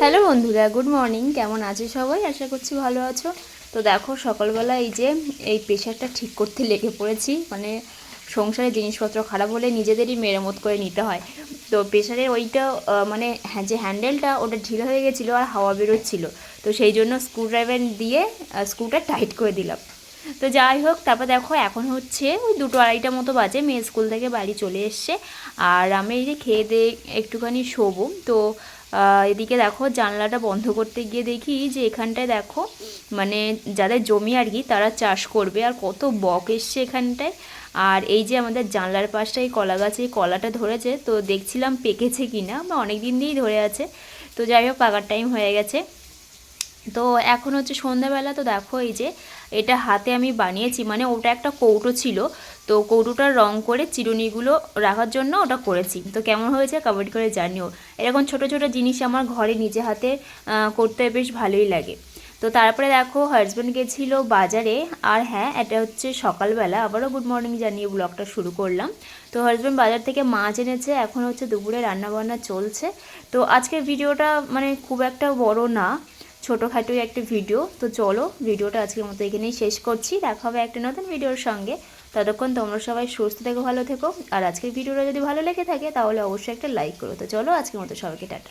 Hello বন্ধুরা, good morning. কেমন আছো সবাই? আশা করছি ভালো আছো। তো দেখো, সকালবেলা এই যে এই প্রেশারটা ঠিক করতে লেগে পড়েছি। মানে সংসারে জিনিসপত্র খারাপ হলে নিজেদেরই মেরামত করে নিতে হয়। তো প্রেশারের ওইটা মানে হ্যাঁ যে হ্যান্ডেলটা ওটা ঢিলা হয়ে গেছিল আর হাওয়া বেরোচ্ছিলো। তো সেই জন্য স্ক্রু ড্রাইভার দিয়ে স্ক্রুটা টাইট করে দিলাম। তো যাই হোক, তারপর দেখো এখন হচ্ছে ওই দুটো আড়াইটা মতো বাজে, মেয়ে স্কুল থেকে বাড়ি চলে এসছে। আর আমি এই যে খেয়ে দিয়ে একটুখানি শোবো। তো এদিকে দেখো জানলাটা বন্ধ করতে গিয়ে দেখি যে এখানটায় দেখো মানে যাদের জমি আর কি, তারা চাষ করবে। আর কত বক এসছে এখানটায়। আর এই যে আমাদের জানলার পাশটায় কলা গাছে, এই কলাটা ধরেছে। তো দেখছিলাম পেকেছে কি না বা অনেক দিন দিয়েই ধরে আছে। তো যাই হোক, পাকার টাইম হয়ে গেছে। তো এখন হচ্ছে সন্ধ্যাবেলা তো দেখো এই যে এটা হাতে আমি বানিয়েছি মানে ওটা একটা কৌটো ছিল। তো কৌটোটার রং করে চিরুনিগুলো রাখার জন্য ওটা করেছি। তো কেমন হয়েছে কমেন্ট করে জানিও। এরকম ছোট ছোট জিনিস আমার ঘরে নিজে হাতে করতে বেশ ভালোই লাগে। তো তারপরে দেখো হাজব্যান্ড গেছিল বাজারে, আর হ্যাঁ এটা হচ্ছে সকালবেলা, আবারও গুড মর্নিং জানিয়ে ব্লগটা শুরু করলাম। তো হাজব্যান্ড বাজার থেকে মাছ এনেছে, এখন হচ্ছে দুপুরে রান্নাবান্না চলছে। তো আজকের ভিডিওটা মানে খুব একটা বড় না ছোটোখাটোই একটা ভিডিও তো চলো ভিডিওটা আজকের মতো এখানেই শেষ করছি। দেখা হবে একটা নতুন ভিডিওর সঙ্গে। ততক্ষণ তোমরা সবাই সুস্থ থেকো, ভালো থেকো। আর আজকের ভিডিওটা যদি ভালো লেগে থাকে, তাহলে অবশ্যই একটা লাইক করো। তো চলো, আজকের মতো সবাইকে টাটা।